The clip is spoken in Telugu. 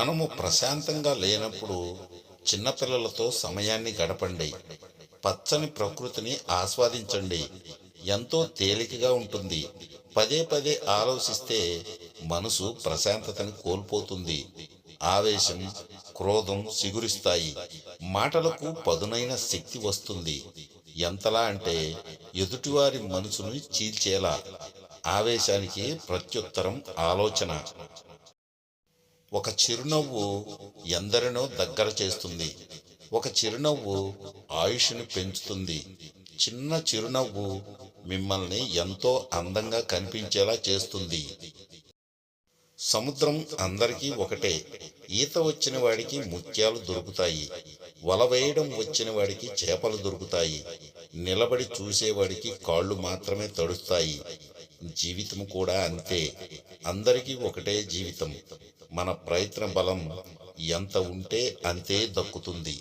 మనము ప్రశాంతంగా లేనప్పుడు చిన్నపిల్లలతో సమయాన్ని గడపండి. పచ్చని ప్రకృతిని ఆస్వాదించండి. ఎంతో తేలికగా ఉంటుంది. పదే పదే ఆలోచిస్తే మనసు ప్రశాంతతని కోల్పోతుంది. ఆవేశం క్రోధం సిగురిస్తాయి. మాటలకు పదునైన శక్తి వస్తుంది. ఎంతలా అంటే ఎదుటివారి మనసును చీల్చేలా. ఆవేశానికి ప్రత్యుత్తరం ఆలోచన. ఒక చిరునవ్వు ఎందరినో దగ్గర చేస్తుంది. ఒక చిరునవ్వు ఆయుష్ని పెంచుతుంది. చిన్న చిరునవ్వు మిమ్మల్ని ఎంతో అందంగా కనిపించేలా చేస్తుంది. సముద్రం అందరికీ ఒకటే. ఈత వచ్చిన వాడికి ముత్యాలు దొరుకుతాయి. వల వేయడం వచ్చిన వాడికి చేపలు దొరుకుతాయి. నిలబడి చూసేవాడికి కాళ్ళు మాత్రమే తడుస్తాయి. జీవితం కూడా అంతే. అందరికీ ఒకటే జీవితం. మన ప్రయత్న బలం ఎంత ఉంటే అంతే దక్కుతుంది.